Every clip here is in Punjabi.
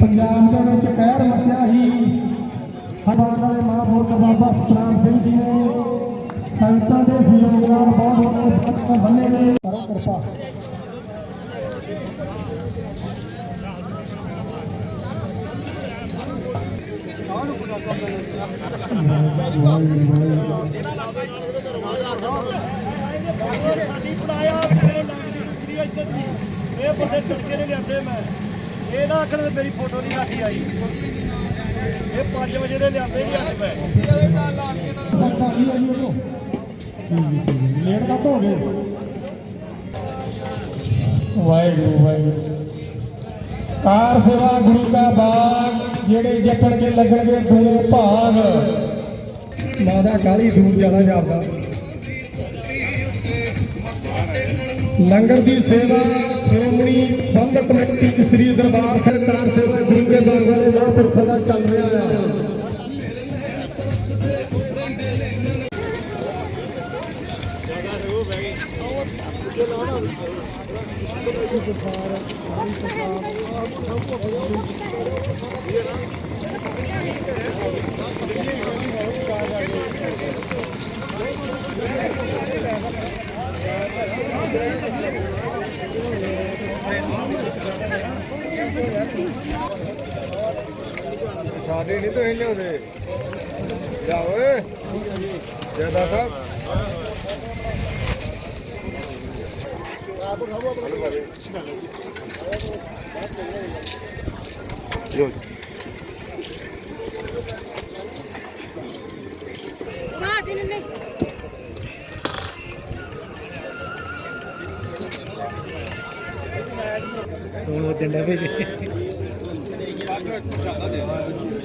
ਪੰਜਾਬ ਦੇ ਵਿੱਚ ਕਹਿਰ ਮਚਿਆ ਹੀ। ਹਮਾਰਾ ਦੇ ਮਹਾਂਪੁਰਖ ਬਾਬਾ ਸਤਨਾਮ ਸਿੰਘ ਜੀ ਨੇ ਸੰਤਾਂ ਦੇ ਸਹਿਯੋਗ ਨਾਲ ਬਹੁਤ ਬਹੁਤ ਪੱਤਰ ਬੰਨੇ ਨੇ ਕਰੋ ਕਿਰਪਾ। ਸਾਡੀ ਪੜਾਇਆ ਮੇਰੇ ਨਾਮ ਦੀ ਇੱਜ਼ਤ ਨਹੀਂ ਇਹ ਬੰਦੇ ਤੜਕੇ ਨੇ ਲਿਆਂਦੇ ਮੈਂ ਇਹ ਨਾ ਆਖਣ ਮੇਰੀ ਫੋਟੋ ਨਹੀਂ ਰੱਖੀ ਆਈ ਇਹ 5 ਵਜੇ ਦੇ ਲਿਆਂਦੇ ਨਹੀਂ ਅੱਜ ਮੈਂ ਸੰਤਾਂ ਕੀ ਉਹ ਲੇਟ ਕਾ ਹੋ ਗਏ ਵਾਹਿਗੁਰੂ ਵਾਹਿਗੁਰੂ। ਕਾਰ ਸੇਵਾ ਗੁਰੂ ਦਾ ਬਾਗ, ਜਿਹੜੇ ਜਪਣ ਕੇ ਲੱਗਣਗੇ ਦੂਰੇ ਭਾਗ। ਮਾਦਾ ਕਾਲੀ ਦੂਰ ਜਾਣਾ ਜਾਂਦਾ ਲੰਗਰ ਦੀ ਸੇਵਾ ਸ਼੍ਰੋਮਣੀ ਬੰਦ ਕਮੇਟੀ ਸ੍ਰੀ ਦਰਬਾਰ ਸਰਕਾਰ ਸੇਵਾ ਗੁਰੂ ਦੇ ਬਾਗਾਂ ਦੇ ਮਹਾਂਪੁਰਖਾਂ ਦਾ ਚੱਲ ਰਿਹਾ ਹੈ ਸਾਡੇ ਨਹੀਂ ਤੁਸੀਂ ਲਿਆਉਂਦੇ? ਜਾ ਓਏ ਜਦਾ ਸਾਹਿਬ ਹੁਣ ਉਹ ਡੰਡਾ ਭੇਜੇ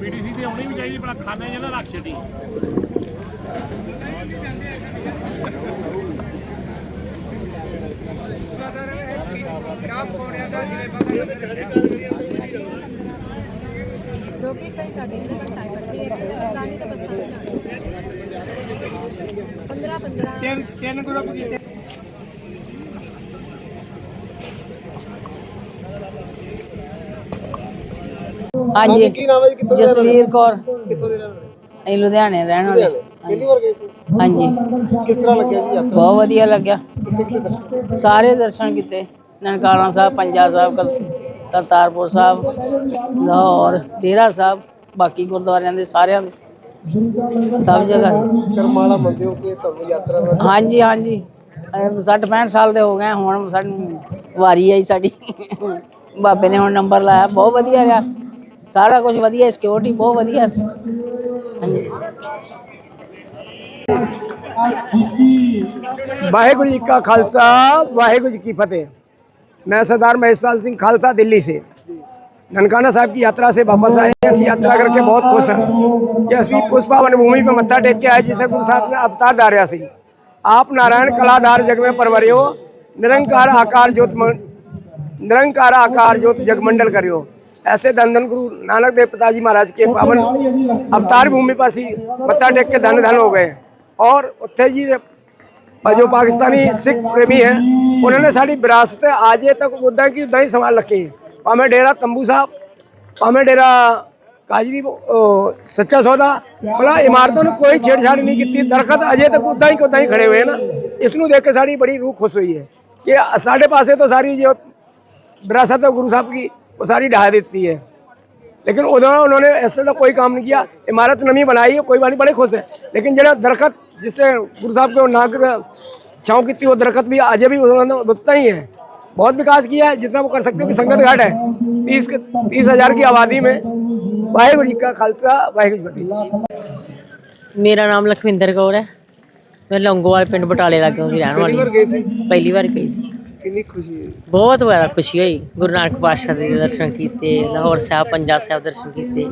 ਪੀਡੀਸੀ ਤੇ ਆਉਣੀ ਵੀ ਚਾਹੀਦੀ ਬੜਾ ਖਾਣੇ ਜਿਹਾ ਨਾ ਰੱਖ ਛੱਡੀ ਲੋਕੀ ਕਈ ਕੱਢੇ ਨੇ ਪਰ ਟਾਈਮ ਰੱਖੀ ਇੱਕ ਗਾਣੀ ਤਾਂ ਬੱਸਾਂ 15 15 ਤਿੰਨ ਤਿੰਨ ਗਰੁੱਪ ਕੀਤੇ। ਹਾਂਜੀ। ਕੀ ਨਾਮ ਹੈ ਜੀ? ਕਿੱਥੋਂ ਜਸਵੀਰ ਕੌਰ। ਕਿੱਥੋਂ ਦੇ ਰਹਿਣ ਵਾਲੇ? ਅਸੀਂ ਲੁਧਿਆਣੇ ਰਹਿਣ ਵਾਲੇ ਪਹਿਲੀ ਵਾਰ ਗਏ ਸੀ? ਹਾਂਜੀ। ਕਿਸ ਤਰ੍ਹਾਂ ਲੱਗਿਆ ਜੀ ਯਾਤਰਾ? ਬਹੁਤ ਵਧੀਆ ਲੱਗਿਆ। ਕਿੱਥੇ ਕਿੱਥੇ ਦਰਸ਼ਨ ਸਾਰੇ ਦਰਸ਼ਨ ਕੀਤੇ। ਨਨਕਾਣਾ ਸਾਹਿਬ ਪੰਜਾ ਸਾਹਿਬ ਕਰ- ਕਰਤਾਰਪੁਰ ਸਾਹਿਬ ਲਾਹੌਰ ਡੇਰਾ ਸਾਹਿਬ ਬਾਕੀ ਗੁਰਦੁਆਰਿਆਂ ਦੇ ਸਾਰਿਆਂ ਦੇ। ਸਭ ਜਗ੍ਹਾ ਕਰਮਾਲਾ ਮੰਨਦੇ ਹੋ ਕਿ ਤੁਹਾਨੂੰ ਯਾਤਰਾ ਦਾ ਹਾਂਜੀ ਹਾਂਜੀ 60 65 ਸਾਲ ਦੇ ਹੋ ਗਏ ਹੁਣ ਸਾਨੂੰ ਵਾਰੀ ਆਈ ਸਾਡੀ ਬਾਬੇ ਨੇ ਹੁਣ ਨੰਬਰ ਲਾਇਆ ਬਹੁਤ ਵਧੀਆ ਰਿਹਾ ਸਾਰਾ ਕੁਝ ਵਧੀਆ ਸਿਕਿਉਰਿਟੀ ਬਹੁਤ ਵਧੀਆ ਸੀ ਹਾਂਜੀ वाहेगुरु जी का खालसा वाहेगुरु जी की फतेह मैं सरदार महेशपाल सिंह खालसा दिल्ली से ननकाना साहब की यात्रा से वापस आए हैं ਅਸੀਂ यात्रा करके बहुत खुश हैं कि ਅਸੀਂ ਉਸ ਪਾਵਨ ਭੂਮि पे मत्था टेक के आए जिसे गुरु साहब ने अवतार धारिया ਸੀ आप नारायण कलाधार जग में परवरियो निरंकार आकार ज्योत म- निरंकार आकार ज्योत जगमंडल करियो ऐसे धन धन गुरु नानक देव पिताजी महाराज के पावन अवतार भूमि पर ਅਸੀਂ मत्था टेक के धन धन हो गए और ਉੱਥੇ ਜੀ ਪਰ ਜੋ ਪਾਕਿਸਤਾਨੀ ਸਿੱਖ ਪ੍ਰੇਮੀ ਹੈ ਉਹਨਾਂ ਨੇ ਸਾਡੀ ਵਿਰਾਸਤ ਆਜੇ ਤੱਕ ਉਦਾਂ ਕੀ ਉਦਾਂ ਹੀ ਸੰਭਾਲ ਰੱਖੀ ਹੈ ਭਾਵੇਂ ਡੇਰਾ ਤੰਬੂ ਸਾਹਿਬ ਭਾਵੇਂ ਡੇਰਾ ਕਾਜੀ ਦੀ ਉਹ, ਸੱਚਾ ਸੌਦਾ ਮਤਲਬ ਇਮਾਰਤਾਂ ਨੂੰ ਕੋਈ ਛੇੜਛਾੜ ਨਹੀਂ ਕੀਤੀ ਦਰਖਤ ਅਜੇ ਤੱਕ ਉਦਾਂ ਹੀ ਕਿ ਉਦਾਂ ਹੀ ਖੜੇ ਹੋਏ ਹਨ ਇਸ ਨੂੰ ਦੇਖ ਕੇ ਸਾਡੀ ਬੜੀ ਰੂਹ ਖੁਸ਼ ਹੋਈ ਹੈ ਕਿ ਸਾਡੇ ਪਾਸੇ ਤੋਂ ਸਾਰੀ ਜੋ विरासत है गुरु साहब की वो सारी ढहा देती है लेकिन उन्होंने उन्होंने ऐसे तो कोई काम नहीं किया इमारत नवी बनाई है कोई बात नहीं बड़े खुश है लेकिन जरा दरखत जिससे गुरु साहब को नाग छाँव कितनी वो दरख्त भी आज भी उन्होंने उतना ही है बहुत विकास किया है जितना वो कर सकते हो कि संगत घाट है तीस तीस हजार की आबादी में वाहेगुरु जी का खालसा वाहेगुरु जी की फतेह। ਮੇਰਾ ਨਾਮ ਲਖਵਿੰਦਰ ਕੌਰ ਹੈ ਮੈਂ ਲੌਂਗੋਵਾਲ ਪਿੰਡ ਬਟਾਲੇ ਲਾਗੋਂ ਦੀ ਰਹਿਣ ਵਾਲੀ ਪਹਿਲੀ ਵਾਰ ਗਏ ਸੀ ਪਹਿਲੀ ਵਾਰ ਗਈ ਸੀ ਕਿੰਨੀ ਖੁਸ਼ੀ ਹੋਈ ਬਹੁਤ ਜ਼ਿਆਦਾ ਖੁਸ਼ੀ ਹੋਈ ਗੁਰੂ ਨਾਨਕ ਪਾਤਸ਼ਾਹ ਦੇ ਦਰਸ਼ਨ ਕੀਤੇ ਲਾਹੌਰ ਸਾਹਿਬ ਪੰਜਾ ਸਾਹਿਬ ਦਰਸ਼ਨ ਕੀਤੇ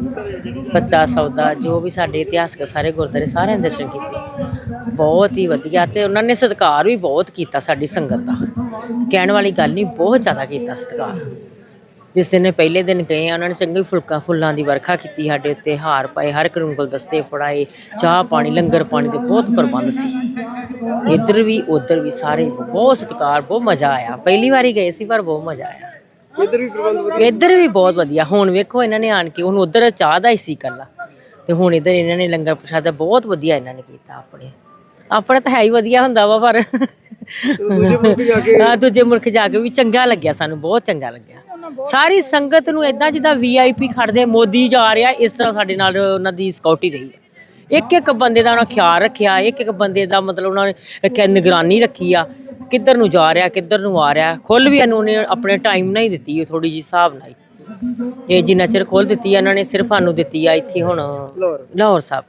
ਸੱਚਾ ਸੌਦਾ ਜੋ ਵੀ ਸਾਡੇ ਇਤਿਹਾਸਕ ਸਾਰੇ ਗੁਰਦੁਆਰੇ ਸਾਰਿਆਂ ਦੇ ਦਰਸ਼ਨ ਕੀਤੇ ਬਹੁਤ ਹੀ ਵਧੀਆ ਤੇ ਉਹਨਾਂ ਨੇ ਸਤਿਕਾਰ ਵੀ ਬਹੁਤ ਕੀਤਾ ਸਾਡੀ ਸੰਗਤ ਦਾ ਕਹਿਣ ਵਾਲੀ ਗੱਲ ਨਹੀਂ ਬਹੁਤ ਜ਼ਿਆਦਾ ਕੀਤਾ ਸਤਿਕਾਰ। ਜਿਸ ਦਿਨ ਪਹਿਲੇ ਦਿਨ ਗਏ ਆ ਉਹਨਾਂ ਨੇ ਚੰਗੀ ਫੁਲਕਾ ਫੁੱਲਾਂ ਦੀ ਵਰਖਾ ਕੀਤੀ ਸਾਡੇ ਉੱਤੇ ਹਾਰ ਪਾਏ ਹਰ ਇੱਕ ਨੂੰ ਗੁਲਦਸਤੇ ਫੜਾਏ ਚਾਹ ਪਾਣੀ ਲੰਗਰ ਪਾਣੀ ਦੇ ਬਹੁਤ ਪ੍ਰਬੰਧ ਸੀ। ਇੱਧਰ ਵੀ ਉੱਧਰ ਵੀ ਸਾਰੇ ਬਹੁਤ ਸਤਿਕਾਰ ਬਹੁਤ ਮਜ਼ਾ ਆਇਆ। ਪਹਿਲੀ ਵਾਰੀ ਗਏ ਸੀ ਪਰ ਬਹੁਤ ਮਜ਼ਾ ਆਇਆ। ਇੱਧਰ ਵੀ ਪ੍ਰਬੰਧ ਵਧੀਆ? ਇੱਧਰ ਵੀ ਬਹੁਤ ਵਧੀਆ। ਹੁਣ ਵੇਖੋ ਇਹਨਾਂ ਨੇ ਆਣ ਕੇ ਹੁਣ ਉੱਧਰ ਚਾਹ ਦਾ ਹੀ ਸੀ ਕੱਲਾ ਤੇ ਹੁਣ ਇੱਧਰ ਇਹਨਾਂ ਨੇ ਲੰਗਰ ਪ੍ਰਸ਼ਾਦਾ ਬਹੁਤ ਵਧੀਆ ਇਹਨਾਂ ਨੇ ਕੀਤਾ ਆਪਣੇ। ਆਪਣੇ ਤਾਂ ਹੈ ਹੀ ਵਧੀਆ ਹੁੰਦਾ ਵਾ ਪਰ ਦੂਜੇ ਮੁਲਕ ਜਾ ਕੇ ਹਾਂ ਦੂਜੇ ਮੁਲਕ ਜਾ ਕੇ ਵੀ ਚੰਗਾ ਲੱਗਿਆ ਸਾਨੂੰ ਬਹੁਤ ਚੰਗਾ ਲੱਗਿਆ। ਸਾਰੀ ਸੰਗਤ ਨੂੰ ਇਦਾਂ ਜਿੱਦਾਂ ਵੀਆਈਪੀ ਖੜਦੇ ਮੋਦੀ ਜਾ ਰਿਹਾ ਇਸ ਤਰ੍ਹਾਂ ਸਾਡੇ ਨਾਲ ਉਹਨਾਂ ਦੀ ਸਕਾਉਟੀ ਰਹੀ ਹੈ। ਇੱਕ ਇੱਕ ਬੰਦੇ ਦਾ ਉਹਨਾਂ ਖਿਆਲ ਰੱਖਿਆ ਇੱਕ ਇੱਕ ਬੰਦੇ ਦਾ ਮਤਲਬ ਉਹਨਾਂ ਨੇ ਰੱਖਿਆ ਨਿਗਰਾਨੀ ਰੱਖੀ ਆ ਕਿੱਧਰ ਨੂੰ ਜਾ ਰਿਹਾ ਕਿੱਧਰ ਨੂੰ ਆ ਰਿਹਾ ਖੁੱਲ ਵੀ ਇਹਨੂੰ ਉਹਨੇ ਆਪਣੇ ਟਾਈਮ ਨਾਲ ਹੀ ਦਿੱਤੀ ਥੋੜੀ ਜੀ ਹਿਸਾਬ ਨਾਲ ਹੀ। ਤੇ ਜਿੰਨਾ ਚਿਰ ਖੋਲ ਦਿੱਤੀ ਆ ਇਹਨਾਂ ਨੇ ਸਿਰਫ ਸਾਨੂੰ ਦਿੱਤੀ ਆ ਇੱਥੇ ਹੁਣ ਲਾਹੌਰ। ਲਾਹੌਰ ਸਾਹਿਬ।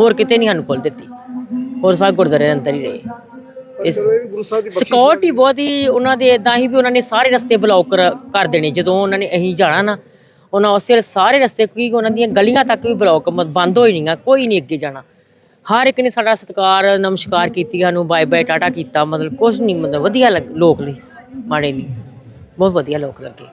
ਹੋਰ ਕਿਤੇ ਨਹੀਂ ਸਾਨੂੰ ਖੋਲ ਦਿੱਤੀ। ਹੋਰ ਸਾਹਿਬ ਗੁਰਦੁਆਰੇ ਦੇ ਅੰਦਰ ਹੀ ਰਹੇ। ਤੇ ਸਿਕਿਉਰਿਟੀ ਬਹੁਤ ਹੀ ਉਹਨਾਂ ਦੇ ਇਦਾਂ ਹੀ ਵੀ ਉਹਨਾਂ ਨੇ ਸਾਰੇ ਰਸਤੇ ਬਲੌਕ ਕਰ ਦੇਣੇ। ਜਦੋਂ ਉਹਨਾਂ ਨੇ ਅਹੀਂ ਜਾਣਾ ਨਾ ਉਹਨਾਂ ਉਸੇ ਸਾਰੇ ਰਸਤੇ ਕੀ ਉਹਨਾਂ ਦੀਆਂ ਗਲੀਆਂ ਤੱਕ ਵੀ ਬਲੌਕ ਬੰਦ ਹੋਈ ਨਹੀਂਗਾ ਕੋਈ ਨਹੀਂ ਅੱਗੇ ਜਾਣਾ। ਹਰ ਇੱਕ ਨੇ ਸਾਡਾ ਸਤਿਕਾਰ ਨਮਸਕਾਰ ਕੀਤੀ ਸਾਨੂੰ ਬਾਏ ਬਾਏ ਟਾਟਾ ਕੀਤਾ ਮਤਲਬ ਕੁਝ ਨਹੀਂ ਮਤਲਬ ਵਧੀਆ ਲੋਕ ਲਈ ਮਾੜੇ ਨਹੀਂ ਬਹੁਤ ਵਧੀਆ ਲੋਕ ਲੱਗੇ।